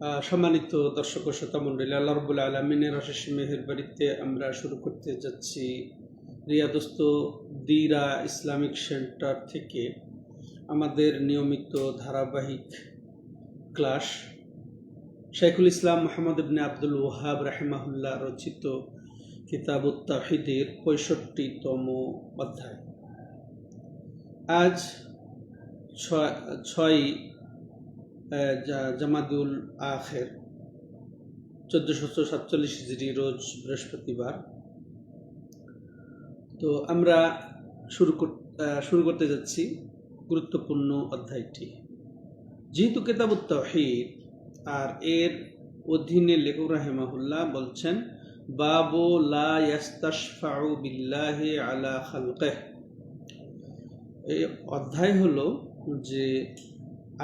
সম্মানিত দর্শক শ্রোতা মন্ডলী আল্লাহ রবুল আলমিনের অশেষ মেহের বাড়িতে আমরা শুরু করতে যাচ্ছি রিয়াদস্ত দিরা ইসলামিক সেন্টার থেকে আমাদের নিয়মিত ধারাবাহিক ক্লাস। শাইখুল ইসলাম মোহাম্মদ ইবনে আব্দুল ওহাব রাহেমাহুল্লাহ রচিত কিতাবুত তাহিদের পঁয়ষট্টিতম অধ্যায়। আজ ছয় জামাদুল আখের, চোদ্দশো সাতচল্লিশ হিজড়ি রোজ বৃহস্পতিবার। তো আমরা শুরু শুরু করতে যাচ্ছি গুরুত্বপূর্ণ অধ্যায়টি। যেহেতু কেতাবুত তহিদ আর এর অধীনে লেখক রাহেমাহুল্লাহ বলছেন, বাবু লা ইয়াস্তাশফাউ বিল্লাহি আলা খালকেহ। এই অধ্যায় হলো যে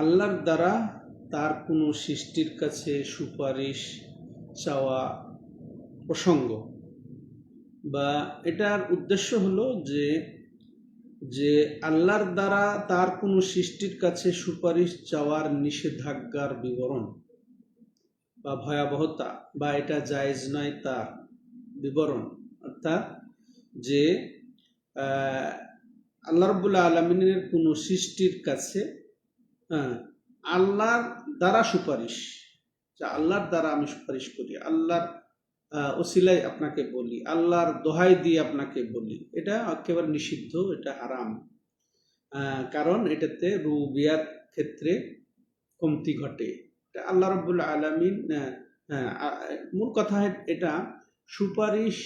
আল্লাহর দ্বারা তার কোনো সৃষ্টির কাছে সুপারিশ চাওয়া প্রসঙ্গ। বা এটার উদ্দেশ্য হলো যে যে আল্লাহর দ্বারা তার কোনো সৃষ্টির কাছে সুপারিশ চাওয়ার নিষেধাজ্ঞার বিবরণ বা ভয়াবহতা বা এটা জায়েজ নয় তার বিবরণ। অর্থাৎ যে আল্লাহ রবুল্লা আলমিনের কোনো সৃষ্টির কাছে হ্যাঁ আল্লাহর দ্বারা সুপারিশ, যে আল্লাহর দ্বারা আমি সুপারিশ করি, আল্লাহর ওসিলাই আপনাকে বলি, আল্লাহর দোহাই দিয়ে আপনাকে বলি, এটা একেবারে নিষিদ্ধ, এটা হারাম। কারণ এটাতে রুবিয়ার ক্ষেত্রে কমতি ঘটে। আল্লাহ রবুল্লা আলমিন মূল কথা এটা সুপারিশ,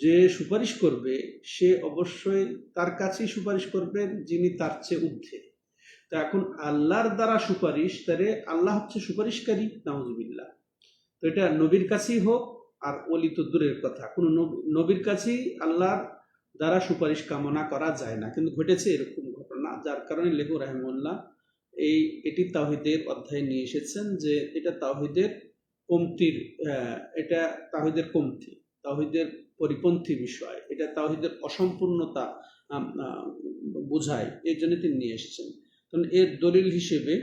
যে সুপারিশ করবে, সে অবশ্যই তার কাছেই সুপারিশ করবেন, যিনি তার চেয়ে ঊর্ধ্বে। তো এখন আল্লাহর দ্বারা সুপারিশ, তাহলে আল্লাহ হচ্ছে সুপারিশকারী, নাউজুবিল্লাহ। তো এটা নবীর কাছেই হোক, আর অলি তো দূরের কথা। কোনো নবী- নবীর কাছেই আল্লাহর দ্বারা সুপারিশ কামনা করা যায় না, কিন্তু ঘটেছে এরকম ঘটনা, যার কারণে লেখু রাহেমুল্লাহ এই, এটি তাহিদের অধ্যায় নিয়ে এসেছেন যে এটা তাহিদের কমতির এটা তাহিদের কমতি তাহিদের পরিপন্থী বিষয়, এটা তাহিদের অসম্পূর্ণতা বোঝায় এর জন্য তিনি নিয়ে এসেছেন। এর দলিল হিসেবে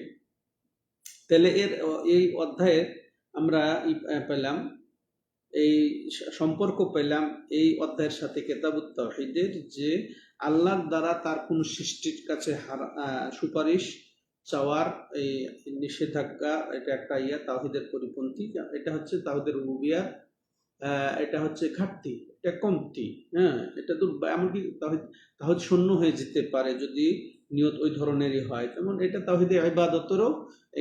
তাহলে এর এই অধ্যায়ে আমরা পেলাম, এই সম্পর্ক পেলাম এই অধ্যায়ের সাথে কেতাবুত তাহিদের যে আল্লাহর দ্বারা তার কোন সৃষ্টির কাছে সুপারিশ চাওয়ার এই নিষেধাজ্ঞা, এটা একটা ইয়া তাহিদের পরিপন্থী, এটা হচ্ছে তাহিদের রুবিয়ার এটা হচ্ছে ঘাটতি, এটা কমতি হ্যাঁ এটা তো এমনকি তাহিদ তাহিদ শূন্য হয়ে যেতে পারে যদি নিয়ত ওই ধরনেরই হয়। তেমন এটা তাহিদে ইবাদতেরও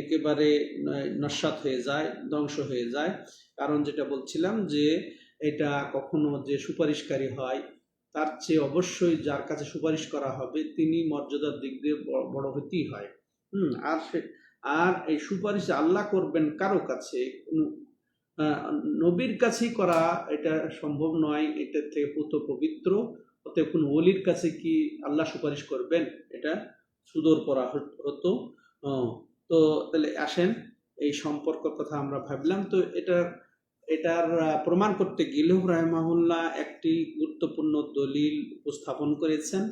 একেবারে নস্বাত হয়ে যায়, ধ্বংস হয়ে যায়। কারণ যেটা বলছিলাম যে এটা কখনো যে সুপারিশকারী হয়, তার চেয়ে অবশ্যই যার কাছে সুপারিশ করা হবে, তিনি মর্যাদার দিক দিয়ে বড় হতেই হয়। হুম, আর সে, আর এই সুপারিশ আল্লাহ করবেন কারও কাছে নবীর কাছেই করা এটা সম্ভব নয় এটা থেকে পুত পবিত্র। অতএব কোনো অলির কাছে কি আল্লাহ সুপারিশ করবেন? এটা সুদূর পড়া হত- হতো আহ, তো তাহলে আসেন এই সম্পর্কের কথা আমরা ভাবলাম তো এটা এটার আহ, প্রমাণ করতে গিলেও রাহমাহুল্লাহ একটি গুরুত্বপূর্ণ দলিল উপস্থাপন করেছেন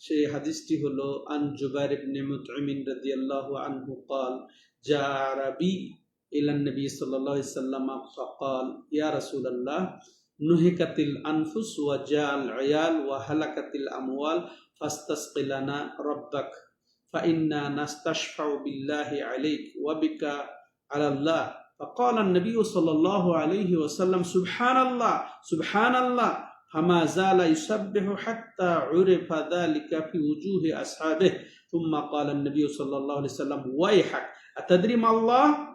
সেই হাদিসটি হলো আন জুবাইর ইবনে মুতঈমিন রাদিয়াল্লাহু আনহু قال جاء عربي إلى النبي صلى الله عليه وسلم فقال يا رسول الله نهكت الأنفس وجاء العيال وهلكت الأموال فاستسق لنا ربك فإنا نستشفع بالله عليك وبك على الله فقال النبي صلى الله عليه وسلم سبحان الله سبحان الله فما زال يسبح حتى عرف ذلك في وجوه أصحابه ثم قال النبي صلى الله عليه وسلم ويحك أتدري ما الله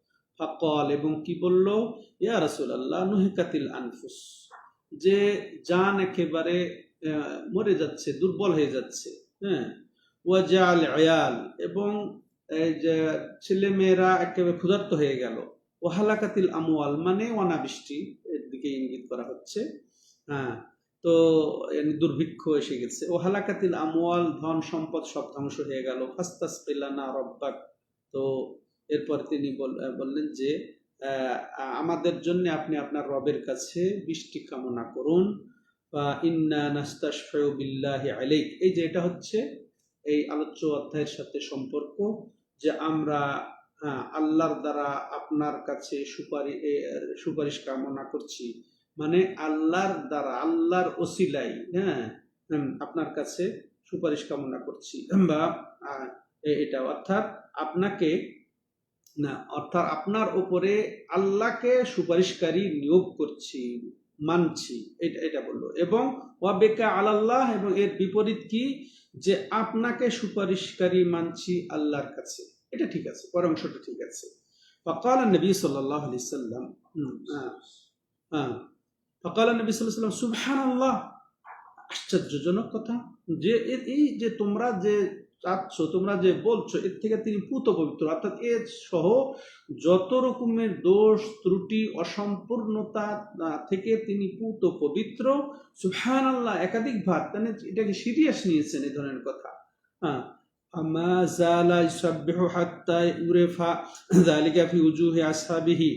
ফাকল এবং কি বলল? ইয়া রাসূলুল্লাহ, নুহিকাতিল আনফুস। যে জান একেবারে মরে যাচ্ছে, দুর্বল হয়ে যাচ্ছে হ্যাঁ। ওয়াজাল আয়াল, এবং যে ছেলে মেয়েরা একেবারে ক্ষুধার্ত হয়ে গেল। ওহালাকাতিল আমওয়াল মানে অনাবৃষ্টি, এর দিকে ইঙ্গিত করা হচ্ছে হ্যাঁ। তো দুর্ভিক্ষ এসে গেছে। ও হালাকাতিল আমওয়াল, ধন সম্পদ সব ধ্বংস হয়ে গেল। ফাস্তাস পেলানা রব্বাক, তো এরপর তিনি বল- বললেন যে আমাদের জন্য আপনি আপনার রবের কাছে বৃষ্টি কামনা করুন। বা ইন্না নাস্তাশফাউ বিল্লাহি এই যে এটা হচ্ছে এই আলোচ্য অধ্যায়ের সাথে সম্পর্ক যে আমরা আল্লাহর দ্বারা আপনার কাছে সুপারি সুপারিশ কামনা করছি। মানে আল্লাহর দ্বারা, আল্লাহর ওসিলাই হ্যাঁ আপনার কাছে সুপারিশ কামনা করছি। বা এটা অর্থাৎ আপনাকে না অর্থাৎ আপনার উপরে আল্লাহকে সুপারিশকারী নিয়োগ করছি মানছি এটা এটা বললো এবং ওয়াবেকা আলাল্লাহ এবং এর বিপরীত কি যে আপনাকে সুপারিশকারী মানছি আল্লাহর কাছে এটা ঠিক আছে পরের অংশটা ঠিক আছে فقال النبي صلى الله عليه وسلم হুম, হ্যাঁ, হ্যাঁ। فقال النبي صلى الله عليه وسلم سبحان الله আশ্চর্যজনক কথা যে এ- এই যে তোমরা যে চাচ্ছ, তোমরা যে বলছো, এর থেকে তিনি পুত পবিত্র। অর্থাৎ এর সহ যত রকমের দোষ, ত্রুটি, অসম্পূর্ণতা থেকে তিনি পুত পবিত্র। সুহান আল্লাহ একাধিক ভার মানে এটাকে সিরিয়াস নিয়েছেন এই ধরনের কথা। হ্যাঁ আমা জালা ইসাব্বিহু হাত্তা ইউরেফা যালিকা ফি উজুহি আসহাবিহি।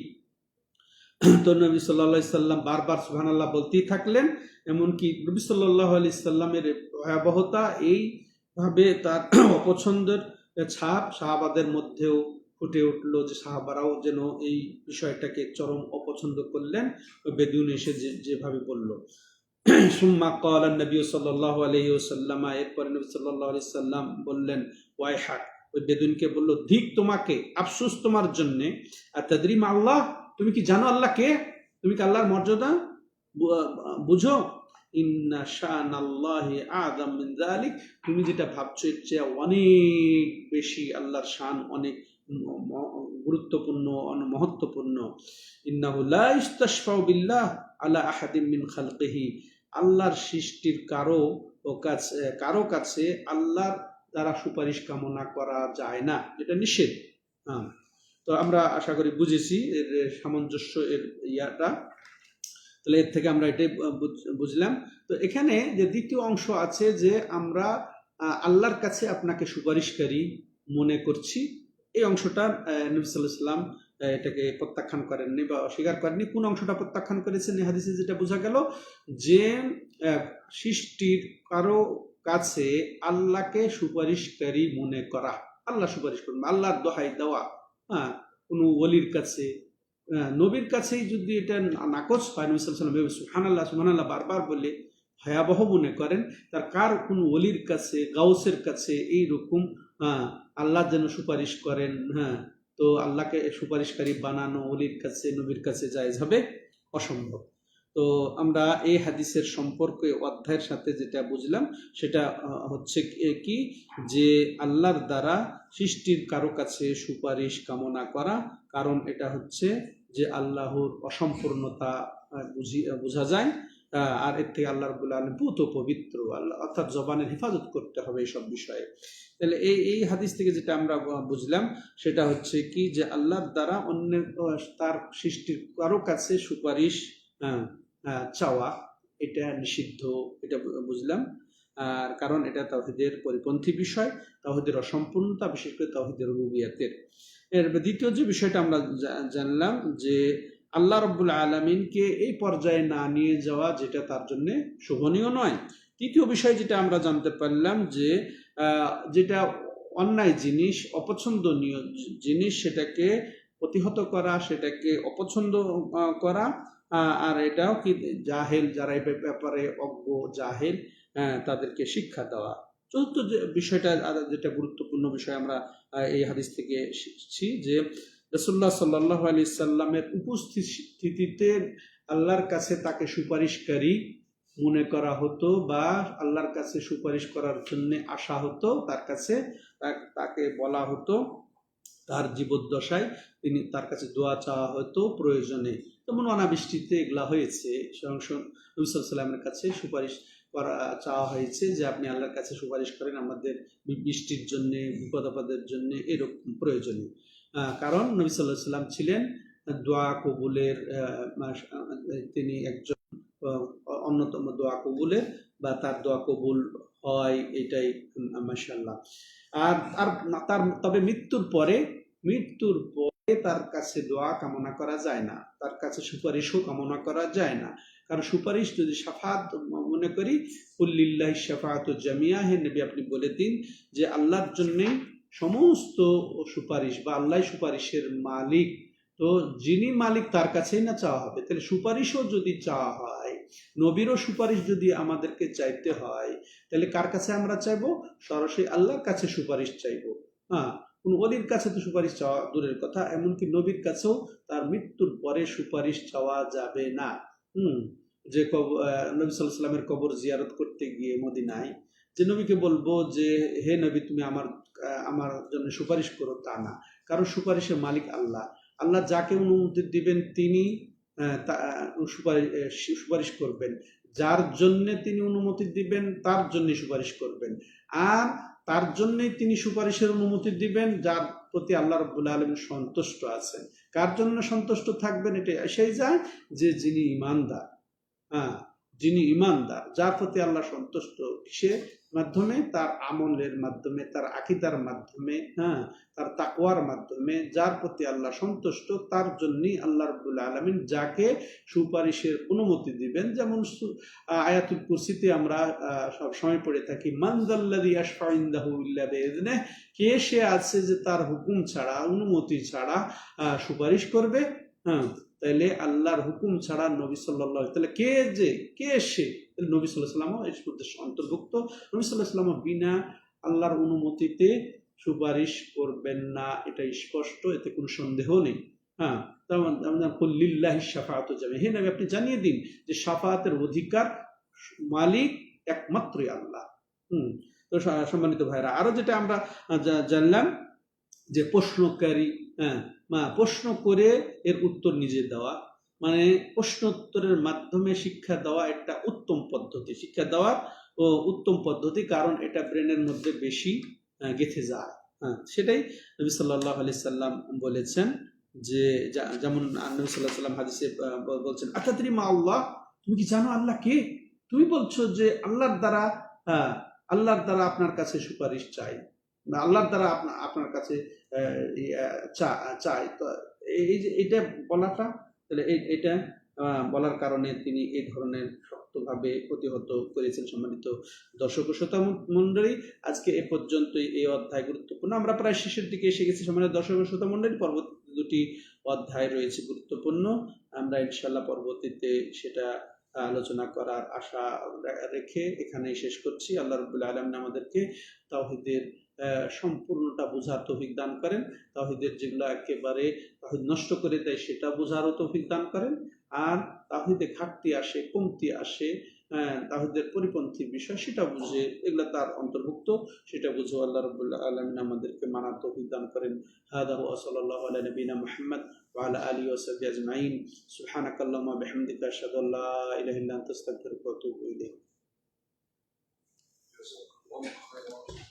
তো নবী সাল্লাহ সাল্লাম বারবার সুহান আল্লাহ বলতেই থাকলেন, এমনকি নবী সাল্লাহ আলি সাল্লামের ভয়াবহতা এইভাবে তার অপছন্দের ছাপ সাহাবাদের মধ্যেও ফুটে উঠল যে সাহাবারাও যেন এই বিষয়টাকে চরম অপছন্দ করলেন। বেদুন এসে যেভাবে বলল। সুম্মা কল নবী সাল্লাহ আলহি ওসাল্লামা এরপরে নবী সাল্লাহ আলি সাল্লাম বললেন, ওয়াই ওই বেদুনকে বলল, ধিক তোমাকে, আফসোস তোমার জন্যে। আর তাদরিম আল্লাহ, তুমি কি জানো আল্লাহ কে? তুমি কি আল্লাহর মর্যাদা? বুঝো? ইন্না শান আল্লাহি তুমি যেটা ভাবছ, এর চেয়ে অনেক বেশি আল্লাহর শান অনেক গুরুত্বপূর্ণ, মহত্বপূর্ণ। ইন্নাহু লা ইস্তাশফাউ বিল্লাহ আল্লাহর সৃষ্টির কারও ও কাছে, কারও কাছে আল্লাহর দ্বারা সুপারিশ কামনা করা যায় না। এটা নিষেধ। হ্যাঁ। তো আমরা আশা করি বুঝেছি এর সামঞ্জস্য, এর ইয়াটা। তাহলে এর থেকে আমরা এটাই বুঝ- বুঝলাম। তো এখানে যে দ্বিতীয় অংশ আছে যে আমরা আল্লাহর কাছে আপনাকে সুপারিশকারী মনে করছি। এই অংশটা আহ, নবী সাল্লাম এটাকে প্রত্যাখ্যান করেননি বা অস্বীকার করেননি। কোন অংশটা প্রত্যাখ্যান করেছেন এই হাদিসে যেটা বোঝা গেল? যে সৃষ্টির কারও কাছে আল্লাহকে সুপারিশকারী মনে করা। আল্লাহ সুপারিশ করুন আল্লাহর দোহাই দেওয়া। হ্যাঁ কোনো ওলির কাছে নবীর কাছেই যদি এটা নাকচ হয়, নবী সাল্লাম সুহান আল্লাহ বারবার বলে ভয়াবহ মনে করেন, তার কার কোন অলির কাছে, গাউসের কাছে এই রকম আল্লাহ যেন সুপারিশ করেন হ্যাঁ তো আল্লাহকে সুপারিশকারী বানানো অলির কাছে, নবীর কাছে জায়েজ হবে? অসম্ভব। তো আমরা এই হাদিসের সম্পর্কে অধ্যায়ের সাথে যেটা বুঝলাম, সেটা হচ্ছে কি? যে আল্লাহর দ্বারা সৃষ্টির কারও কাছে সুপারিশ কামনা করা কারণ এটা হচ্ছে যে আল্লাহর অসম্পূর্ণতা বুঝি বোঝা যায় আর এর থেকে আল্লাহ রবুল্লা আলম পুত পবিত্র আল্লাহ, অর্থাৎ জবানের হেফাজত করতে হবে এইসব বিষয়ে। তাহলে এই এই হাদিস থেকে যেটা আমরা বুঝলাম, সেটা হচ্ছে কি যে আল্লাহর দ্বারা অন্য তার সৃষ্টির কারও কাছে সুপারিশ চাওয়া, এটা নিষিদ্ধ, এটা বুঝলাম। আর কারণ এটা তাহিদের পরিপন্থী বিষয় তাহিদের অসম্পূর্ণতা, বিশেষ করে তাহিদের রুবিয়াতের এর দ্বিতীয় যে বিষয়টা আমরা জানলাম যে আল্লাহ রব্বুল আলমিনকে এই পর্যায়ে না নিয়ে যাওয়া যেটা তার জন্য শোভনীয় নয়। তৃতীয় বিষয় যেটা আমরা জানতে পারলাম যে যেটা অন্যায় জিনিস, অপছন্দনীয় জিনিস সেটাকে প্রতিহত করা, সেটাকে অপছন্দ করা আর এটাও কি জাহেল, যারা এই ব্যাপারে অজ্ঞ, জাহেল তাদেরকে শিক্ষা দেওয়া। চতুর্থ যে বিষয়টা যেটা গুরুত্বপূর্ণ বিষয় আমরা এই হাদিস থেকে শিখছি যে রসুল্লাহ সাল্লাহ আলি সাল্লামের উপস্থিতিতে আল্লাহর কাছে তাকে সুপারিশকারী মনে করা হতো বা আল্লাহর কাছে সুপারিশ করার জন্য আসা হতো, তার কাছে তাকে বলা হতো। তার জীবদ্দশায় তিনি তার কাছে দোয়া চাওয়া হতো প্রয়োজনে। যেমন অনাবৃষ্টিতে এগুলা হয়েছে। সে অংশ কাছে সুপারিশ করা চাওয়া হয়েছে যে আপনি আল্লাহর কাছে সুপারিশ করেন আমাদের বৃষ্টির জন্যে বিপদ আপদের জন্য এরকম প্রয়োজনে। আহ, কারণ নবী সাল্লাহ সাল্লাম ছিলেন দোয়া কবুলের তিনি একজন অন্যতম দোয়া কবুলের বা তার দোয়া কবুল হয় এটাই মাসাল্লাহ আর আর তার তবে মৃত্যুর পরে মৃত্যুর পরে তার কাছে দোয়া কামনা করা যায় না। তার কাছে সুপারিশও কামনা করা যায় না। কারণ সুপারিশ যদি সাফাত মনে করি উল্লিল্লাহ শাফাত জামিয়া, হে নবী আপনি বলে দিন যে আল্লাহর জন্যে সমস্ত সুপারিশ বা আল্লাহ সুপারিশের মালিক, তো যিনি মালিক তার কাছেই না চাওয়া হবে। তাহলে সুপারিশও যদি চাওয়া হয়, নবীরও সুপারিশ যদি আমাদেরকে চাইতে হয়, তাহলে কার কাছে আমরা চাইব? সরাসরি আল্লাহর কাছে সুপারিশ চাইব। হ্যাঁ কোন অলির কাছে তো সুপারিশ চাওয়া দূরের কথা, এমনকি নবীর কাছেও তার মৃত্যুর পরে সুপারিশ চাওয়া যাবে না। হুম, যে নবী সাল্লামের কবর জিয়ারত করতে গিয়ে মদিনায়, যে নবীকে বলব যে, হে নবী, তুমি আমার আমার জন্য সুপারিশ করো তা না। কারণ সুপারিশের মালিক আল্লাহ। আল্লাহ যাকে অনুমতি দিবেন তিনি সুপারিশ সুপারিশ করবেন। যার জন্য তিনি অনুমতি দিবেন, তার জন্য সুপারিশ করবেন। আর তার জন্যই তিনি সুপারিশের অনুমতি দিবেন, যার প্রতি আল্লাহ রব্বুল আলম সন্তুষ্ট আছেন। কার জন্য সন্তুষ্ট থাকবেন এটা এসেই যায় যে যিনি ইমানদার। হ্যাঁ যিনি ইমানদার, যার প্রতি আল্লাহ সন্তুষ্ট কিসের মাধ্যমে, তার আমলের মাধ্যমে, তার আকিদার মাধ্যমে হ্যাঁ তার তাকুয়ার মাধ্যমে, যার প্রতি আল্লাহ সন্তুষ্ট, তার জন্যই আল্লাহ রবুল আলমিন যাকে সুপারিশের অনুমতি দিবেন। যেমন আয়াতুল কুসিতে আমরা সব সময় পড়ে থাকি মানজাল্লাদি কে সে আছে যে তার হুকুম ছাড়া, অনুমতি ছাড়া সুপারিশ করবে? হ্যাঁ তাইলে আল্লাহর হুকুম ছাড়া নবী সাল্লাহ তাহলে কে যে, কে সে নবী সাল্লাহ এর মধ্যে অন্তর্ভুক্ত। নবী সাল্লাহ বিনা আল্লাহর অনুমতিতে সুপারিশ করবেন না এটা স্পষ্ট, এতে কোনো সন্দেহ নেই। হ্যাঁ তেমন লিল্লাহি সাফাত যাবে হে নবী, আপনি জানিয়ে দিন যে সাফাতের অধিকার মালিক একমাত্রই আল্লাহ। হুম, তো সম্মানিত ভাইরা আরও যেটা আমরা জানলাম যে প্রশ্নকারী হ্যাঁ প্রশ্ন করে এর উত্তর নিজে দেওয়া মানে প্রশ্নোত্তরের মাধ্যমে শিক্ষা দেওয়া একটা উত্তম পদ্ধতি। শিক্ষা দেওয়ার ও উত্তম পদ্ধতি কারণ এটা ব্রেনের মধ্যে বেশি গেঁথে যায়। হ্যাঁ সেটাই নবী সাল্লাহ আলি সাল্লাম বলেছেন যে যেমন নবী সাল্লাহ সাল্লাম হাদিসে বলছেন আতাত্রি মা আল্লাহ? তুমি কি জানো আল্লাহ কে? তুমি বলছো যে আল্লাহর দ্বারা হ্যাঁ আল্লাহর দ্বারা আপনার কাছে সুপারিশ চাই। আল্লাহর দ্বারা আপনা- আপনার কাছে চাই। তো এই যে এটা বলাটা তাহলে এটা বলার কারণে তিনি এই ধরনের শক্তভাবে প্রতিহত করেছেন সম্মানিত দর্শক শ্রোতা মন্ডলী। আজকে এ পর্যন্তই এই অধ্যায় গুরুত্বপূর্ণ। আমরা প্রায় শেষের দিকে এসে গেছি সম্মানিত দর্শক শ্রোতা মন্ডলী। পরবর্তী দুটি অধ্যায় রয়েছে গুরুত্বপূর্ণ। আমরা ইনশাল্লাহ পরবর্তীতে সেটা আলোচনা করার আশা রেখে এখানেই শেষ করছি। আল্লাহ রবুল্লা আলমিন আমাদেরকে তাওহিদের আহ, সম্পূর্ণটা বোঝার তৌফিক দান করেন তাহিদের যেগুলো একেবারে তাহিদ নষ্ট করে দেয় সেটা বোঝারও তৌফিক দান করেন আর তাহিদে ঘাটতি আসে কমতি আসে আহ, তাহিদের পরিপন্থী বিষয় সেটা বুঝে এগুলো তার অন্তর্ভুক্ত সেটা বুঝে আল্লাহ রবুল্লাহ আলমিন আমাদেরকে মানার তৌফিক দান করেন হাদা ওসল্লাহ আলা নবীনা মোহাম্মদ وعلى آله وصحبه أجمعين سبحانك اللهم وبحمدك أشهد أن لا إله إلا أنت أستغفرك وأتوب إليك جزاكم الله خيرا